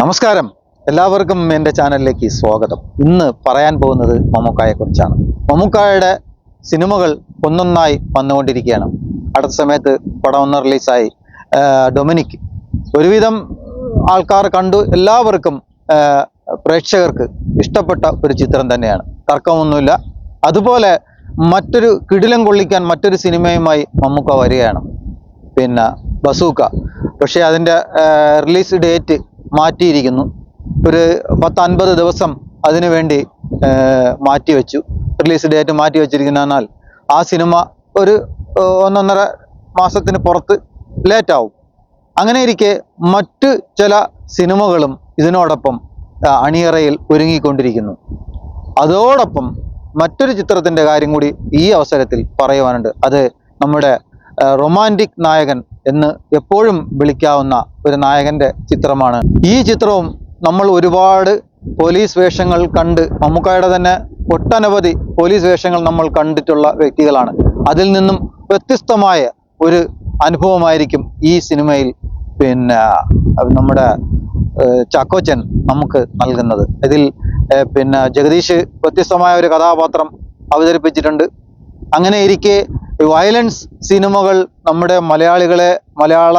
നമസ്കാരം. എല്ലാവർക്കും എന്റെ ചാനലിലേക്ക് സ്വാഗതം. ഇന്ന് പറയാൻ പോകുന്നത് മമ്മൂക്കായെക്കുറിച്ചാണ് മമ്മൂക്കായുടെ സിനിമകൾ ഒന്നൊന്നായി വന്നുകൊണ്ടിരിക്കുകയാണ്. അടുത്ത സമയത്ത് പടം ഒന്ന് റിലീസായി. ഡൊമിനിക്. ഒരുവിധം ആൾക്കാർ കണ്ടു. എല്ലാവർക്കും പ്രേക്ഷകർക്ക് ഇഷ്ടപ്പെട്ട ഒരു ചിത്രം തന്നെയാണ്. തർക്കമൊന്നുമില്ല. അതുപോലെ മറ്റൊരു കിടിലം കൊള്ളിക്കാൻ മറ്റൊരു സിനിമയുമായി മമ്മൂക്ക വരികയാണ്. പിന്നെ ബസൂക്ക. പക്ഷേ അതിന്റെ റിലീസ് ഡേറ്റ് മാറ്റിയിരിക്കുന്നു. ഒരു പത്ത് അൻപത് ദിവസം അതിനു വേണ്ടി മാറ്റി വെച്ചു റിലീസ് ഡേറ്റ് മാറ്റി വെച്ചിരിക്കുന്നതിനാൽ ആ സിനിമ ഒരു ഒന്നൊന്നര മാസത്തിന് പുറത്ത് ലേറ്റാവും. അങ്ങനെ ഇരിക്കെ മറ്റ് ചില സിനിമകളും ഇതിനോടൊപ്പം അണിയറയിൽ ഒരുങ്ങിക്കൊണ്ടിരിക്കുന്നു. അതോടൊപ്പം മറ്റൊരു ചിത്രത്തിന്റെ കാര്യം കൂടി ഈ അവസരത്തിൽ പറയുവാനുണ്ട്. അത് നമ്മുടെ റൊമാന്റിക് നായകൻ എന്ന് എപ്പോഴും വിളിക്കാവുന്ന ഒരു നായകന്റെ ചിത്രമാണ്. ഈ ചിത്രവും നമ്മൾ ഒരുപാട് പോലീസ് വേഷങ്ങൾ കണ്ട് മമ്മൂക്കായുടെ തന്നെ ഒട്ടനവധി പോലീസ് വേഷങ്ങൾ നമ്മൾ കണ്ടിട്ടുള്ള വ്യക്തികളാണ്. അതിൽ നിന്നും വ്യത്യസ്തമായ ഒരു അനുഭവമായിരിക്കും ഈ സിനിമയിൽ പിന്നെ നമ്മുടെ ചാക്കോച്ചൻ നമുക്ക് നൽകുന്നത്. ഇതിൽ പിന്നെ ജഗദീഷ് വ്യത്യസ്തമായ ഒരു കഥാപാത്രം അവതരിപ്പിച്ചിട്ടുണ്ട്. അങ്ങനെ ഇരിക്കെ വയലൻസ് സിനിമകൾ നമ്മുടെ മലയാളികളെ മലയാള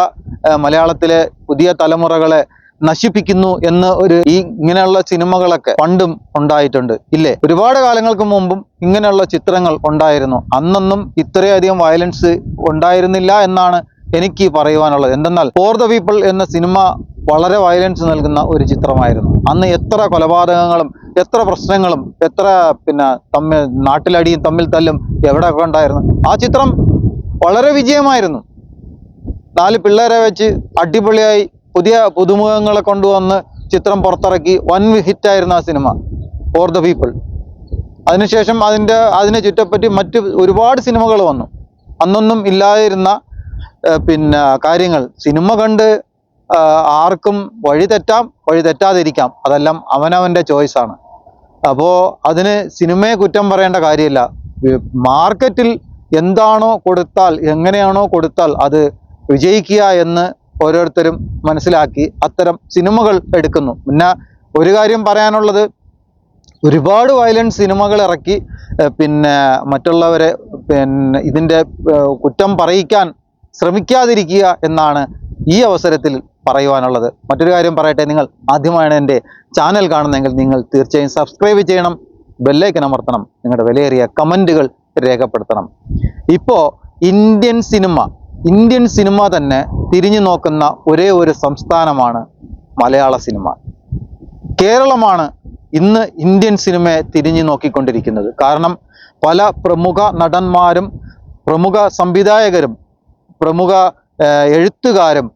മലയാളത്തിലെ പുതിയ തലമുറകളെ നശിപ്പിക്കുന്നു എന്ന് ഒരു ഈ ഇങ്ങനെയുള്ള സിനിമകളൊക്കെ പണ്ടും ഉണ്ടായിട്ടുണ്ട്. ഇല്ലേ? ഒരുപാട് കാലങ്ങൾക്ക് മുമ്പും ഇങ്ങനെയുള്ള ചിത്രങ്ങൾ ഉണ്ടായിരുന്നു. അന്നൊന്നും ഇത്രയധികം വയലൻസ് ഉണ്ടായിരുന്നില്ല എന്നാണ് എനിക്ക് പറയുവാനുള്ളത്. എന്തെന്നാൽ ഫോർ ദ പീപ്പിൾ എന്ന സിനിമ വളരെ വയലൻസ് നൽകുന്ന ഒരു ചിത്രമായിരുന്നു. അന്ന് എത്ര കൊലപാതകങ്ങളും എത്ര പ്രശ്നങ്ങളും എത്ര പിന്നെ തമ്മിൽ നാട്ടിലടിയും തമ്മിൽ തല്ലും എവിടെ ഒക്കെ ഉണ്ടായിരുന്നു. ആ ചിത്രം വളരെ വിജയമായിരുന്നു. നാല് പിള്ളേരെ വെച്ച് അടിപൊളിയായി പുതിയ പുതുമുഖങ്ങളെ കൊണ്ടുവന്ന് ചിത്രം പുറത്തിറക്കി. വൻ ഹിറ്റായിരുന്നു ആ സിനിമ. ഫോർ ദ പീപ്പിൾ അതിനുശേഷം അതിന്റെ അതിനെ ചുറ്റപ്പറ്റി മറ്റ് ഒരുപാട് സിനിമകൾ വന്നു. അന്നൊന്നും ഇല്ലാതിരുന്ന പിന്നെ കാര്യങ്ങൾ. സിനിമ കണ്ട് ആർക്കും വഴി തെറ്റാം വഴി തെറ്റാതിരിക്കാം. അതെല്ലാം അവനവന്റെ ചോയ്സാണ്. അപ്പോൾ അതിന് സിനിമയെ കുറ്റം പറയേണ്ട കാര്യമില്ല. മാർക്കറ്റിൽ എന്താണോ കൊടുത്താൽ എങ്ങനെയാണോ കൊടുത്താൽ അത് വിജയിക്കുക എന്ന് ഓരോരുത്തരും മനസ്സിലാക്കി അത്തരം സിനിമകൾ എടുക്കുന്നു. പിന്നെ ഒരു കാര്യം പറയാനുള്ളത് ഒരുപാട് വയലൻസ് സിനിമകൾ ഇറക്കി പിന്നെ മറ്റുള്ളവരെ പിന്നെ ഇതിന്റെ കുറ്റം പറയിക്കാൻ ശ്രമിക്കാതിരിക്കുക എന്നാണ് ഈ അവസരത്തിൽ പറയുവാനുള്ളത്. മറ്റൊരു കാര്യം പറയട്ടെ നിങ്ങൾ ആദ്യമായാണ് എന്റെ ചാനൽ കാണുന്നതെങ്കിൽ നിങ്ങൾ തീർച്ചയായും സബ്സ്ക്രൈബ് ചെയ്യണം ബെല്ലൈക്കൻ അമർത്തണം നിങ്ങളുടെ വിലയേറിയ കമന്റുകൾ രേഖപ്പെടുത്തണം. ഇപ്പോൾ ഇന്ത്യൻ സിനിമ ഇന്ത്യൻ സിനിമ തന്നെ തിരിഞ്ഞു നോക്കുന്ന ഒരേ ഒരു സംസ്ഥാനമാണ് മലയാള സിനിമ. കേരളമാണ് ഇന്ന് ഇന്ത്യൻ സിനിമയെ തിരിഞ്ഞു നോക്കിക്കൊണ്ടിരിക്കുന്നത്. കാരണം പല പ്രമുഖ നടന്മാരും പ്രമുഖ സംവിധായകരും പ്രമുഖ എഴുത്തുകാരും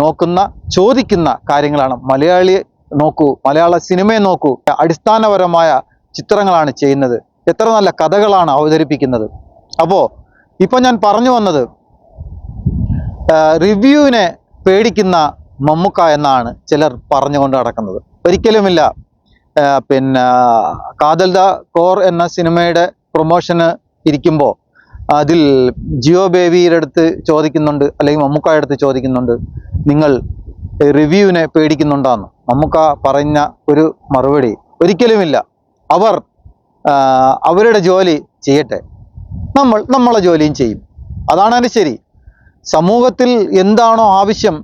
നോക്കുന്ന ചോദിക്കുന്ന കാര്യങ്ങളാണ്. മലയാളി നോക്കൂ മലയാള സിനിമയെ നോക്കൂ. അടിസ്ഥാനപരമായ ചിത്രങ്ങളാണ് ചെയ്യുന്നത്. എത്ര നല്ല കഥകളാണ് അവതരിപ്പിക്കുന്നത്. അപ്പോൾ ഇപ്പം ഞാൻ പറഞ്ഞു വന്നത് റിവ്യൂവിനെ പേടിക്കുന്ന മമ്മുക്ക എന്നാണ് ചിലർ പറഞ്ഞുകൊണ്ട് നടക്കുന്നത്. ഒരിക്കലുമില്ല. പിന്നെ കാതൽ ദ കോർ എന്ന സിനിമയുടെ പ്രൊമോഷന് ഇരിക്കുമ്പോൾ അതിൽ ജിയോ ബേബിയുടെ അടുത്ത് ചോദിക്കുന്നുണ്ട് അല്ലെങ്കിൽ മമ്മൂക്കായുടെ അടുത്ത് ചോദിക്കുന്നുണ്ട് നിങ്ങൾ റിവ്യൂവിനെ പേടിക്കുന്നുണ്ടാന്ന്? മമ്മൂക്ക പറഞ്ഞ ഒരു മറുപടി ഒരിക്കലുമില്ല. അവർ അവരുടെ ജോലി ചെയ്യട്ടെ. നമ്മൾ നമ്മളെ ജോലിയും ചെയ്യും. അതാണ് ശരി. സമൂഹത്തിൽ എന്താണോ ആവശ്യം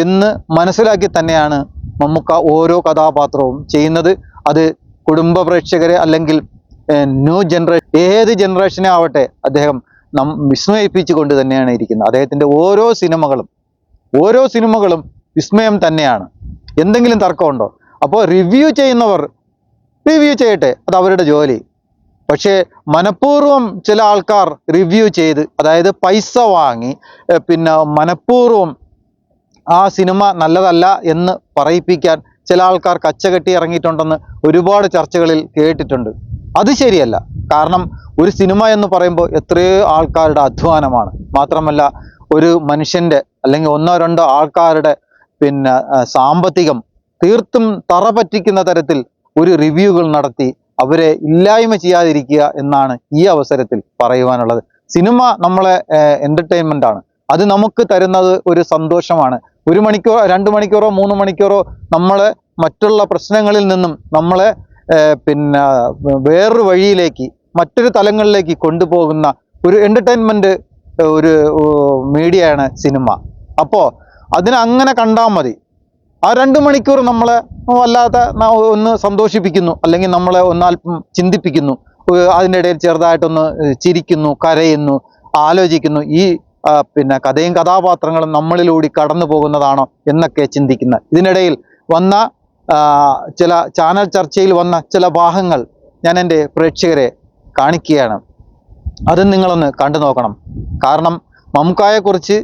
എന്ന് മനസ്സിലാക്കി തന്നെയാണ് മമ്മൂക്ക ഓരോ കഥാപാത്രവും ചെയ്യുന്നത്. അത് കുടുംബ പ്രേക്ഷകരെ അല്ലെങ്കിൽ ന്യൂ ജനറേഷൻ ഏത് ജനറേഷനെ ആവട്ടെ അദ്ദേഹം നം വിസ്മയിപ്പിച്ചുകൊണ്ട് തന്നെയാണ് ഇരിക്കുന്നത്. അദ്ദേഹത്തിന്റെ ഓരോ സിനിമകളും ഓരോ സിനിമകളും വിസ്മയം തന്നെയാണ്. എന്തെങ്കിലും തർക്കമുണ്ടോ? അപ്പോൾ റിവ്യൂ ചെയ്യുന്നവർ റിവ്യൂ ചെയ്യട്ടെ അത് അവരുടെ ജോലി. പക്ഷേ മനഃപൂർവം ചില ആൾക്കാർ റിവ്യൂ ചെയ്ത് അതായത് പൈസ വാങ്ങി പിന്നെ മനഃപൂർവം ആ സിനിമ നല്ലതല്ല എന്ന് പറയിപ്പിക്കാൻ ചില ആൾക്കാർ കച്ചകെട്ടി ഇറങ്ങിയിട്ടുണ്ടെന്ന് ഒരുപാട് ചർച്ചകളിൽ കേട്ടിട്ടുണ്ട്. അത് ശരിയല്ല. കാരണം ഒരു സിനിമ എന്ന് പറയുമ്പോൾ എത്രയോ ആൾക്കാരുടെ അധ്വാനമാണ്. മാത്രമല്ല ഒരു മനുഷ്യന്റെ അല്ലെങ്കിൽ ഒന്നോ രണ്ടോ ആൾക്കാരുടെ പിന്നെ സാമ്പത്തികം തീർത്തും തറ പറ്റിക്കുന്ന തരത്തിൽ ഒരു റിവ്യൂകൾ നടത്തി അവരെ ഇല്ലായ്മ ചെയ്യാതിരിക്കുക എന്നാണ് ഈ അവസരത്തിൽ പറയുവാനുള്ളത്. സിനിമ നമ്മളെ എന്റർടൈൻമെന്റ് ആണ്. അത് നമുക്ക് തരുന്നത് ഒരു സന്തോഷമാണ്. ഒരു മണിക്കൂറോ രണ്ട് മണിക്കൂറോ മൂന്ന് മണിക്കൂറോ നമ്മളെ മറ്റുള്ള പ്രശ്നങ്ങളിൽ നിന്നും നമ്മളെ പിന്നെ വേറൊരു വഴിയിലേക്ക് മറ്റൊരു തലങ്ങളിലേക്ക് കൊണ്ടുപോകുന്ന ഒരു എന്റർടൈൻമെന്റ് ഒരു മീഡിയയാണ് സിനിമ. അപ്പോൾ അതിനെ അങ്ങനെ കണ്ടാൽ മതി. ആ രണ്ട് മണിക്കൂർ നമ്മളെ വല്ലാത്ത ഒന്ന് സന്തോഷിപ്പിക്കുന്നു അല്ലെങ്കിൽ നമ്മളെ ഒന്ന് അല്പം ചിന്തിപ്പിക്കുന്നു അതിന്റെ ഇടയിൽ ചെറുതായിട്ടൊന്ന് ചിരിക്കുന്നു കരയുന്നു ആലോചിക്കുന്നു ഈ പിന്നെ കഥയും കഥാപാത്രങ്ങളും നമ്മളിലൂടെ കടന്നു പോകുന്നതാണോ എന്നൊക്കെ ചിന്തിക്കുന്ന. ഇതിനിടയിൽ വന്ന ചില ചാനൽ ചർച്ചയിൽ വന്ന ചില ഭാഗങ്ങൾ ഞാൻ എന്റെ പ്രേക്ഷകരെ കാണിക്കുകയാണ്. അതും നിങ്ങളൊന്ന് കണ്ടു നോക്കണം. കാരണം മമുക്കായെക്കുറിച്ച്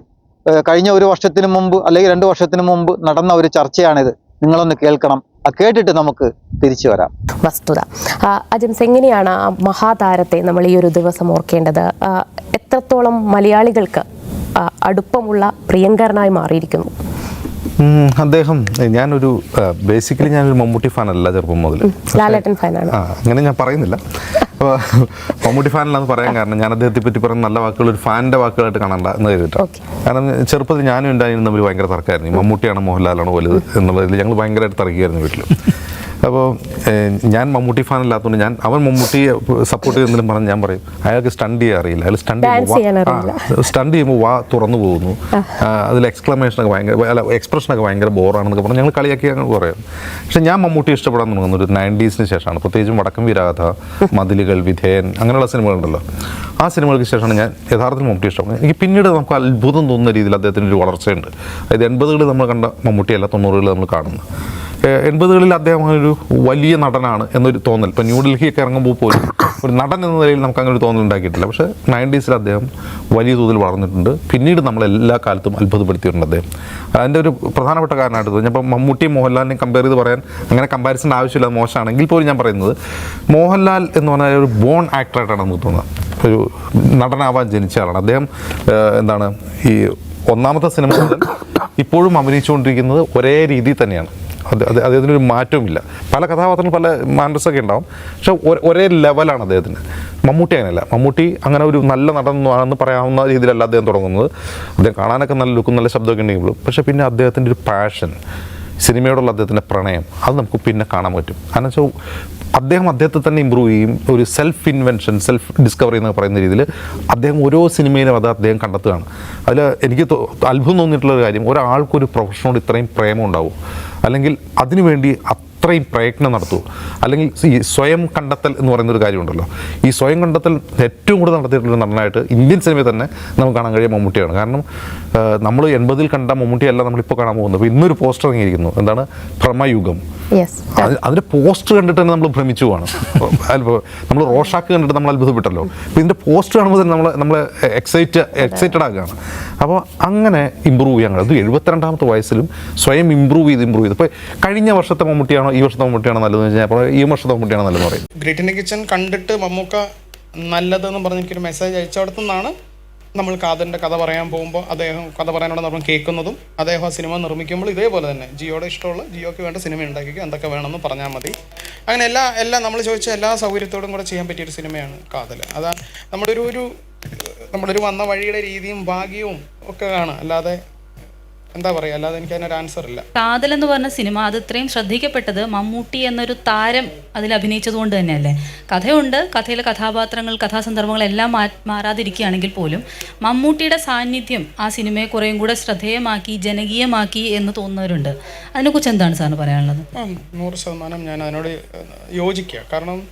കഴിഞ്ഞ ഒരു വർഷത്തിന് മുമ്പ് അല്ലെങ്കിൽ രണ്ട് വർഷത്തിന് മുമ്പ് നടന്ന ഒരു ചർച്ചയാണിത്. നിങ്ങളൊന്ന് കേൾക്കണം. കേട്ടിട്ട് നമുക്ക് തിരിച്ചു വരാം. വസ്തുത. അജിംസ് എങ്ങനെയാണ് ആ മഹാതാരത്തെ നമ്മൾ ഈ ഒരു ദിവസം ഓർക്കേണ്ടത്? എത്രത്തോളം മലയാളികൾക്ക് അടുപ്പമുള്ള പ്രിയങ്കരനായി മാറിയിരിക്കുന്നു? അദ്ദേഹം ഞാനൊരു ബേസിക്കലി ഞാനൊരു മമ്മൂട്ടി ഫാൻ അല്ല ചെറുപ്പം മുതൽ അങ്ങനെ ഞാൻ പറയുന്നില്ല. അപ്പോൾ മമ്മൂട്ടി ഫാനിലാന്ന് പറയാൻ കാരണം ഞാൻ അദ്ദേഹത്തെ പറ്റി പറഞ്ഞ നല്ല വാക്കുകൾ ഒരു ഫാനിന്റെ വാക്കുകളായിട്ട് കാണണ്ട എന്ന് കരുതിട്ടോ കാരണം ചെറുപ്പത്തിൽ ഞാനും ഉണ്ടായിരുന്നു തമ്മിൽ ഭയങ്കര തർക്കമായിരുന്നു. മമ്മൂട്ടിയാണ് മോഹൻലാലാണ് വലുത് എന്നുള്ളതിൽ ഞങ്ങൾ ഭയങ്കരമായിട്ട് തർക്കിയായിരുന്നു വീട്ടിൽ അപ്പോൾ ഞാൻ മമ്മൂട്ടി ഫാൻ അല്ലാത്തതുകൊണ്ട് ഞാൻ അവൻ മമ്മൂട്ടിയെ സപ്പോർട്ട് ചെയ്യുന്നതിലും പറഞ്ഞ് ഞാൻ പറയും അയാൾക്ക് സ്റ്റണ്ട് ചെയ്യാൻ അറിയില്ല. അയാൾ സ്റ്റണ്ട് ചെയ്യുമ്പോൾ. സ്റ്റണ്ട് ചെയ്യുമ്പോൾ വാ തുറന്നു പോകുന്നു. അതിൽ എക്സ്ക്ലമേഷനൊക്കെ ഭയങ്കര അല്ല എക്സ്പ്രഷനൊക്കെ ഭയങ്കര ബോറാണെന്നൊക്കെ പറഞ്ഞ് ഞങ്ങൾ കളിയാക്കി ഞങ്ങൾ പറയും പക്ഷെ ഞാൻ മമ്മൂട്ടി ഇഷ്ടപ്പെടാൻ തുടങ്ങുന്നത് ഒരു നയന്റീസിന് ശേഷമാണ്. പ്രത്യേകിച്ചും വടക്കം വീരാഗത മതിലുകൾ വിധേയൻ അങ്ങനെയുള്ള സിനിമകളുണ്ടല്ലോ ആ സിനിമകൾക്ക് ശേഷമാണ് ഞാൻ യഥാർത്ഥത്തിൽ മമ്മൂട്ടി ഇഷ്ടപ്പെടുന്നത് എനിക്ക് പിന്നീട് നമുക്ക് അത്ഭുതം തോന്നുന്ന രീതിയിൽ അദ്ദേഹത്തിന് ഒരു വളർച്ചയുണ്ട്. അതായത് എൺപതുകളിൽ നമ്മൾ കണ്ട മമ്മൂട്ടിയല്ല തൊണ്ണൂറുകളിൽ നമ്മൾ കാണുന്നത്. എൺപതുകളിൽ അദ്ദേഹം ഒരു വലിയ നടനാണ് എന്നൊരു തോന്നൽ. ഇപ്പോൾ ന്യൂഡൽഹിയൊക്കെ ഇറങ്ങുമ്പോൾ പോലും ഒരു നടൻ എന്ന നിലയിൽ നമുക്ക് അങ്ങനെ ഒരു തോന്നൽ പക്ഷേ നയന്റീസിൽ അദ്ദേഹം വലിയ തോതിൽ വളർന്നിട്ടുണ്ട്. പിന്നീട് നമ്മൾ എല്ലാ കാലത്തും അത്ഭുതപ്പെടുത്തിയിട്ടുണ്ട് അദ്ദേഹം. അതിന്റെ ഒരു പ്രധാനപ്പെട്ട കാരണമായിട്ട് തോന്നി. അപ്പം മമ്മൂട്ടിയും മോഹൻലാലിനെയും കമ്പയർ ചെയ്ത് പറയാൻ അങ്ങനെ കമ്പാരിസൺ ആവശ്യമില്ല മോശമാണെങ്കിൽ പോലും ഞാൻ പറയുന്നത് മോഹൻലാൽ എന്ന് പറഞ്ഞാൽ ഒരു ബോൺ ആക്ടറായിട്ടാണ് നമുക്ക് തോന്നുന്നത്. ഒരു നടനാവാൻ ജനിച്ച ആളാണ്. അദ്ദേഹം എന്താണ് ഈ ഒന്നാമത്തെ സിനിമ മുതൽ ഇപ്പോഴും അഭിനയിച്ചുകൊണ്ടിരിക്കുന്നത് ഒരേ രീതിയിൽ തന്നെയാണ്. അത് അത് അദ്ദേഹത്തിനൊരു മാറ്റവുമില്ല. പല കഥാപാത്രങ്ങൾ പല മാനസൊക്കെ ഉണ്ടാവും. പക്ഷെ ഒരേ ലെവലാണ് അദ്ദേഹത്തിന്. മമ്മൂട്ടി അങ്ങനെയല്ല. മമ്മൂട്ടി അങ്ങനെ ഒരു നല്ല നടനാണെന്ന് പറയാവുന്ന രീതിയിലല്ല അദ്ദേഹം തുടങ്ങുന്നത്. അദ്ദേഹം കാണാനൊക്കെ നല്ല ലുക്കും നല്ല ശബ്ദമൊക്കെ ഉണ്ടെങ്കിലും പക്ഷേ പിന്നെ അദ്ദേഹത്തിന്റെ ഒരു പാഷൻ സിനിമയോടുള്ള അദ്ദേഹത്തിന്റെ പ്രണയം അത് നമുക്ക് പിന്നെ കാണാൻ പറ്റും. കാരണം വെച്ചാൽ അദ്ദേഹം അദ്ദേഹത്തെ തന്നെ ഇമ്പ്രൂവ് ചെയ്യും. ഒരു സെൽഫ് ഇൻവെൻഷൻ സെൽഫ് ഡിസ്കവറി എന്നൊക്കെ പറയുന്ന രീതിയിൽ അദ്ദേഹം ഓരോ സിനിമയിലും അത് അദ്ദേഹം കണ്ടെത്തുകയാണ്. അതിൽ എനിക്ക് അത്ഭുതം തോന്നിയിട്ടുള്ള ഒരു കാര്യം ഒരാൾക്കൊരു പ്രൊഫഷനോട് ഇത്രയും പ്രേമം ഉണ്ടാവും. അല്ലെങ്കിൽ അതിനുവേണ്ടി അത്രയും പ്രയത്നം നടത്തൂ. അല്ലെങ്കിൽ ഈ സ്വയം കണ്ടെത്തൽ എന്ന് പറയുന്ന ഒരു കാര്യമുണ്ടല്ലോ. ഈ സ്വയം കണ്ടെത്തൽ ഏറ്റവും കൂടുതൽ നടത്തിയിട്ടുള്ള നടനായിട്ട് ഇന്ത്യൻ സിനിമയിൽ തന്നെ നമുക്ക് കാണാൻ കഴിയുക മമ്മൂട്ടിയാണ്. കാരണം നമ്മൾ എൺപതിൽ കണ്ട മമ്മൂട്ടിയല്ല നമ്മളിപ്പോൾ കാണാൻ പോകുന്നത്. അപ്പോൾ ഇന്നൊരു പോസ്റ്റർ ഇറങ്ങിയിരിക്കുന്നു. എന്താണ്? ഭ്രമയുഗം. അതിന്റെ പോസ്റ്റർ കണ്ടിട്ട് തന്നെ നമ്മൾ ഭ്രമിച്ചു പോവാണ്. നമ്മൾ റോഷാക്ക് കണ്ടിട്ട് നമ്മൾ അത്ഭുതപ്പെട്ടല്ലോ. അപ്പോൾ ഇതിന്റെ പോസ്റ്റർ കാണുമ്പോൾ തന്നെ നമ്മൾ നമ്മൾ എക്സൈറ്റ് എക്സൈറ്റഡ് ആകുകയാണ് അപ്പോൾ അങ്ങനെ ഇമ്പ്രൂവ് ചെയ്യാൻ കഴിയും. അത് എഴുപത്തിരണ്ടാമത്തെ വയസ്സിലും സ്വയം ഇമ്പ്രൂവ് ചെയ്ത് ഇമ്പ്രൂവ് ചെയ്ത്. ഇപ്പോൾ കഴിഞ്ഞ വർഷത്തെ മമ്മൂട്ടിയാണോ ഈ വർഷത്തെ മമ്മൂട്ടിയാണോ നല്ലതെന്ന് വെച്ചാൽ അപ്പോൾ ഈ വർഷത്തെ മമ്മൂട്ടിയാണോ നല്ലതെന്ന് പറയും. ഗ്രേറ്റ് കിച്ചൺ കണ്ടിട്ട് മമ്മൂക്ക നല്ലതെന്ന് പറഞ്ഞ് എനിക്കൊരു മെസ്സേജ് അയച്ചവിടത്തു നിന്നാണ് നമ്മൾ കാതലിന്റെ കഥ പറയാൻ പോകുമ്പോൾ അദ്ദേഹം കഥ പറയാനോട് നമ്മൾ കേൾക്കുന്നതും അദ്ദേഹം ആ സിനിമ നിർമ്മിക്കുമ്പോൾ ഇതേപോലെ തന്നെ ജിയോയുടെ ഇഷ്ടമുള്ള ജിയോക്ക് വേണ്ട സിനിമ ഉണ്ടാക്കിക്കുക എന്തൊക്കെ വേണമെന്ന് പറഞ്ഞാൽ മതി. അങ്ങനെ എല്ലാ എല്ലാം നമ്മൾ ചോദിച്ച എല്ലാ സൗകര്യത്തോടും കൂടെ ചെയ്യാൻ പറ്റിയൊരു സിനിമയാണ് കാതൽ അതാ നമ്മുടെ ഒരു ഒരു നമ്മുടെ ഒരു വന്ന വഴിയുടെ രീതിയും ഭാഗ്യവും ഒക്കെ ആണ് അല്ലാതെ എന്താ പറയുക? അല്ലാതെ എനിക്ക് അതിനൊരു ആൻസർ ഇല്ല. കാതൽ എന്ന് പറഞ്ഞ സിനിമ അത് ഇത്രയും ശ്രദ്ധിക്കപ്പെട്ടത് മമ്മൂട്ടി എന്നൊരു താരം അതിൽ അഭിനയിച്ചത് കൊണ്ട് തന്നെയല്ലേ? കഥയുണ്ട്. കഥയിലെ കഥാപാത്രങ്ങൾ കഥാസന്ദർഭങ്ങൾ എല്ലാം മാ മാറാതിരിക്കുകയാണെങ്കിൽ പോലും മമ്മൂട്ടിയുടെ സാന്നിധ്യം ആ സിനിമയെ കുറേയും കൂടെ ശ്രദ്ധേയമാക്കി ജനകീയമാക്കി എന്ന് തോന്നുന്നവരുണ്ട്. അതിനെക്കുറിച്ച് എന്താണ് സാറിന് പറയാനുള്ളത്? നൂറ് ശതമാനം ഞാൻ അതിനോട് യോജിക്കുക. കാരണം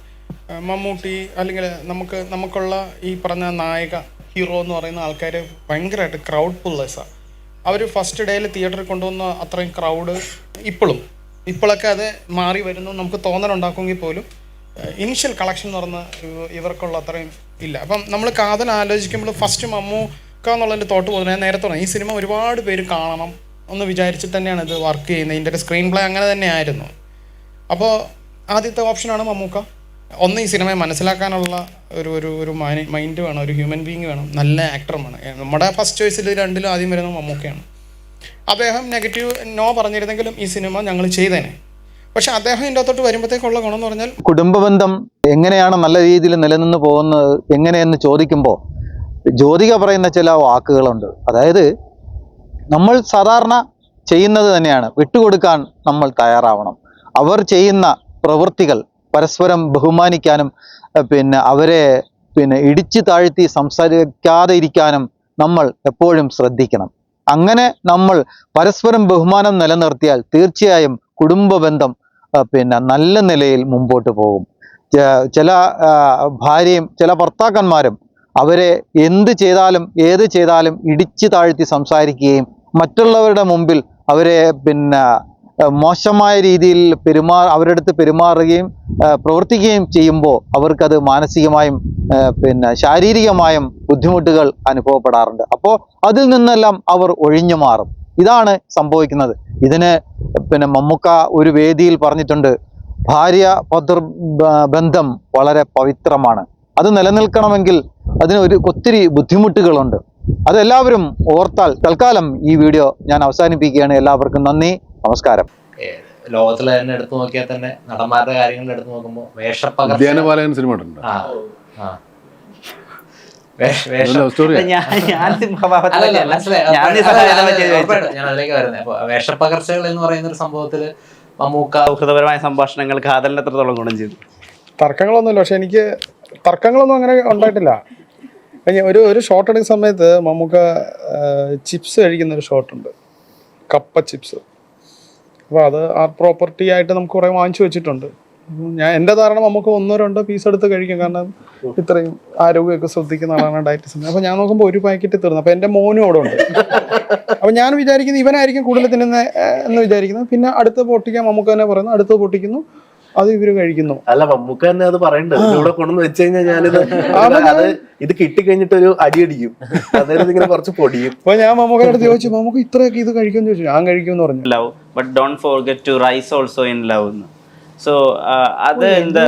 മമ്മൂട്ടി അല്ലെങ്കിൽ നമുക്ക് നമുക്കുള്ള ഈ പറഞ്ഞ നായക ഹീറോ എന്ന് പറയുന്ന ആൾക്കാർ ഭയങ്കരമായിട്ട് ക്രൗഡ് പുള്ളേഴ്സാണ് അവർ ഫസ്റ്റ് ഡേയിൽ തിയേറ്ററിൽ കൊണ്ടുവന്ന അത്രയും ക്രൗഡ് ഇപ്പോഴും ഇപ്പോഴൊക്കെ അത് മാറി വരുന്നു. നമുക്ക് തോന്നലുണ്ടാക്കുമെങ്കിൽ പോലും ഇനിഷ്യൽ കളക്ഷൻ എന്ന് പറഞ്ഞ ഇവർക്കുള്ള അത്രയും ഇല്ല. അപ്പം നമ്മൾ കാതൽ ആലോചിക്കുമ്പോൾ ഫസ്റ്റ് മമ്മൂക്ക എന്നുള്ളതിന്റെ തോട്ട് പോകുന്നത് ഞാൻ നേരത്തെ പറഞ്ഞു ഈ സിനിമ ഒരുപാട് പേര് കാണണം എന്ന് വിചാരിച്ചിട്ട് തന്നെയാണ് ഇത് വർക്ക് ചെയ്യുന്നത്. ഇതിന്റെ സ്ക്രീൻ പ്ലേ അങ്ങനെ തന്നെയായിരുന്നു അപ്പോൾ ആദ്യത്തെ ഓപ്ഷനാണ് മമ്മൂക്ക. ഒന്ന് ഈ സിനിമയെ മനസ്സിലാക്കാനുള്ള ഒരു ഒരു ഒരു മൈൻഡ് വേണം ഒരു ഹ്യൂമൻ ബീങ് വേണം നല്ല ആക്ടർ വേണം. നമ്മുടെ ഫസ്റ്റ് ചോയ്സിൽ രണ്ടിലും ആദ്യം വരുന്നത് മമ്മൂക്കയാണ്. അദ്ദേഹം നെഗറ്റീവ് നോ പറഞ്ഞിരുന്നെങ്കിലും ഈ സിനിമ ഞങ്ങൾ ചെയ്തേനെ. പക്ഷെ അദ്ദേഹം ഇതിന്റെ അകത്തോട്ട് വരുമ്പോഴത്തേക്കുള്ള ഗുണം എന്ന് പറഞ്ഞാൽ കുടുംബബന്ധം എങ്ങനെയാണ് നല്ല രീതിയിൽ നിലനിന്ന് പോകുന്നത് എങ്ങനെയെന്ന് ചോദിക്കുമ്പോൾ ജ്യോതിക പറയുന്ന ചില വാക്കുകളുണ്ട്. അതായത് നമ്മൾ സാധാരണ ചെയ്യുന്നത് തന്നെയാണ് വിട്ടുകൊടുക്കാൻ നമ്മൾ തയ്യാറാവണം. അവർ ചെയ്യുന്ന പ്രവൃത്തികൾ പരസ്പരം ബഹുമാനിക്കാനും പിന്നെ അവരെ പിന്നെ ഇടിച്ചു താഴ്ത്തി സംസാരിക്കാതെ ഇരിക്കാനും നമ്മൾ എപ്പോഴും ശ്രദ്ധിക്കണം. അങ്ങനെ നമ്മൾ പരസ്പരം ബഹുമാനം നിലനിർത്തിയാൽ തീർച്ചയായും കുടുംബ ബന്ധം പിന്നെ നല്ല നിലയിൽ മുമ്പോട്ട് പോകും. ചില ഭാര്യയും ചില ഭർത്താക്കന്മാരും അവരെ എന്ത് ചെയ്താലും ഏത് ചെയ്താലും ഇടിച്ചു താഴ്ത്തി സംസാരിക്കുകയും മറ്റുള്ളവരുടെ മുമ്പിൽ അവരെ പിന്നെ മോശമായ രീതിയിൽ പെരുമാ അവരുടെ അടുത്ത് പെരുമാറുകയും പ്രവർത്തിക്കുകയും ചെയ്യുമ്പോൾ അവർക്കത് മാനസികമായും പിന്നെ ശാരീരികമായും ബുദ്ധിമുട്ടുകൾ അനുഭവപ്പെടാറുണ്ട്. അപ്പോൾ അതിൽ നിന്നെല്ലാം അവർ ഒഴിഞ്ഞു മാറും. ഇതാണ് സംഭവിക്കുന്നത്. ഇതിന് പിന്നെ മമ്മുക്ക ഒരു വേദിയിൽ പറഞ്ഞിട്ടുണ്ട് ഭാര്യ ഭദ്ര ബന്ധം വളരെ പവിത്രമാണ്. അത് നിലനിൽക്കണമെങ്കിൽ അതിന് ഒരു ഒത്തിരി ബുദ്ധിമുട്ടുകളുണ്ട്. അതെല്ലാവരും ഓർത്താൽ തൽക്കാലം ഈ വീഡിയോ ഞാൻ അവസാനിപ്പിക്കുകയാണ്. എല്ലാവർക്കും നന്ദി. നമസ്കാരം. ലോകത്തിലെ തന്നെ എടുത്തു നോക്കിയാൽ തന്നെ നടന്മാരുടെ കാര്യങ്ങൾ എടുത്തു നോക്കുമ്പോൾ വേഷപ്പകർച്ച സിനിമ ആ വേഷപ്പകർച്ചകൾ എന്ന് പറയുന്ന ഒരു സംഭവത്തിൽ മമ്മൂക്ക ഹൃദയപരമായ സംഭാഷണങ്ങൾ കാതലിന് എത്രത്തോളം ഗുണം ചെയ്തു? തർക്കങ്ങളൊന്നുമില്ല. പക്ഷെ എനിക്ക് തർക്കങ്ങളൊന്നും അങ്ങനെ ഉണ്ടായിട്ടില്ല. ഒരു ഒരു ഷോട്ട് എടുക്കുന്ന സമയത്ത് മമ്മൂക്ക ചിപ്സ് കഴിക്കുന്ന ഒരു ഷോട്ടുണ്ട് കപ്പ ചിപ്സ് അപ്പോൾ അത് ആ പ്രോപ്പർട്ടി ആയിട്ട് നമുക്ക് കുറേ വാങ്ങിച്ചു വെച്ചിട്ടുണ്ട്. ഞാൻ എന്റെ ധാരണ നമുക്ക് ഒന്നോ രണ്ടോ പീസ് എടുത്ത് കഴിക്കും. കാരണം ഇത്രയും ആരോഗ്യമൊക്കെ ശ്രദ്ധിക്കുന്ന ആളാണ് ഡയറ്റിസം അപ്പോൾ ഞാൻ നോക്കുമ്പോൾ ഒരു പാക്കറ്റ് തീർന്നു. അപ്പോൾ എന്റെ മോനും അവിടെ ഉണ്ട്. അപ്പോൾ ഞാൻ വിചാരിക്കുന്നത് ഇവനായിരിക്കും കൂടുതൽ തിന്നുന്നത് എന്ന് വിചാരിക്കുന്നത് പിന്നെ അടുത്ത് പൊട്ടിക്കാൻ നമുക്ക് തന്നെ പറയുന്നു. അടുത്ത് പൊട്ടിക്കുന്നു. അത് ഇവർ കഴിക്കുന്നു അല്ല മമ്മൂക്ക തന്നെ അത് പറയണ്ട് ഇവിടെ കൊണ്ടുവന്ന് വെച്ച് കഴിഞ്ഞാൽ ഞാനിത് അതെ. അത് ഇത് കിട്ടിക്കഴിഞ്ഞിട്ട് ഒരു അടിയടിക്കും അതായത് ഇങ്ങനെ കുറച്ച് പൊടിയും അപ്പോൾ ഞാൻ മമ്മൂക്കയുടെ അടുത്ത് ചോദിച്ചു മമ്മൂക്ക ഇത്രയൊക്കെ ഇത് കഴിക്കുമെന്ന് ചോദിച്ചു ഞാൻ കഴിക്കുമെന്ന് പറഞ്ഞു love but don't forget to rise also in love എന്ന് സോ അത് എന്താ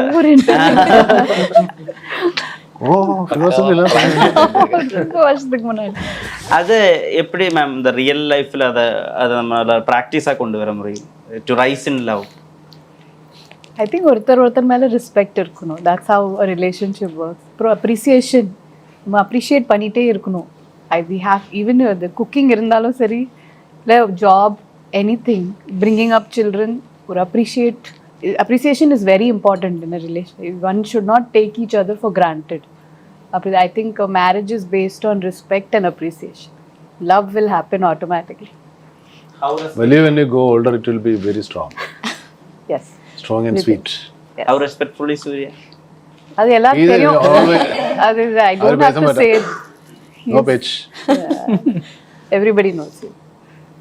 ഓ philosophy എല്ലാം அது எப்படி மேம் இந்த ரியல் லைஃப்ல அதை அதை நம்ம ப்ராக்டிஸாக கொண்டு வர முடியும் to rise in love I think ஒருத்தர் ஒருத்தர் மேலே ரெஸ்பெக்ட் இருக்கணும் that's how a relationship work அப்புறம் அப்ரிசியேஷன் நம்ம அப்ரிஷியேட் பண்ணிகிட்டே இருக்கணும் ஐ வி ஹாவ் ஈவன் அது குக்கிங் இருந்தாலும் சரி இல்லை job anything bringing up children ஒரு appreciate appreciation is very important in a relation one should not take each other for granted அப்படி I think marriage is based on respect and appreciation love will happen automatically Believe when you go older, it will be very strong. yes. strong and sweet how respectfully Surya அது எல்லாரும் இது தெரியும் always- அது ஐ அது don't பேச have to say no pitch everybody knows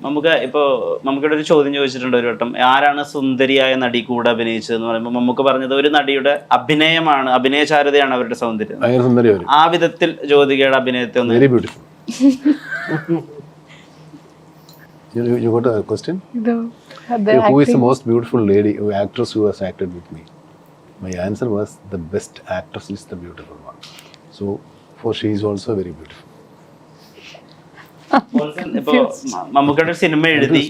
നമുക്ക് ഇപ്പോൾ നമുക്കിവിടെ ഒരു ചോദ്യം ചോദിച്ചിട്ടുണ്ട് ഒരു വട്ടം ആരാണ് സുന്ദരിയായ നടി കൂടെ അഭിനയിച്ചത് എന്ന് പറയുമ്പോൾ നമുക്ക് പറഞ്ഞത് ഒരു നടിയുടെ അഭിനയമാണ് അഭിനയചാരുതയാണ് അവരുടെ സൗന്ദര്യം ഭയങ്കര സുന്ദരി അവര് ആ വിധത്തിൽ ജ്യോതികയുടെ അഭിനയത്തെ ഒന്ന് very beautiful you, you- you got is the most beautiful lady who actress who has acted with me my answer was the best actress is the beautiful one so for she is also very beautiful ഇപ്പോ മമ്മൂക്കയുടെ cinema എഴുതി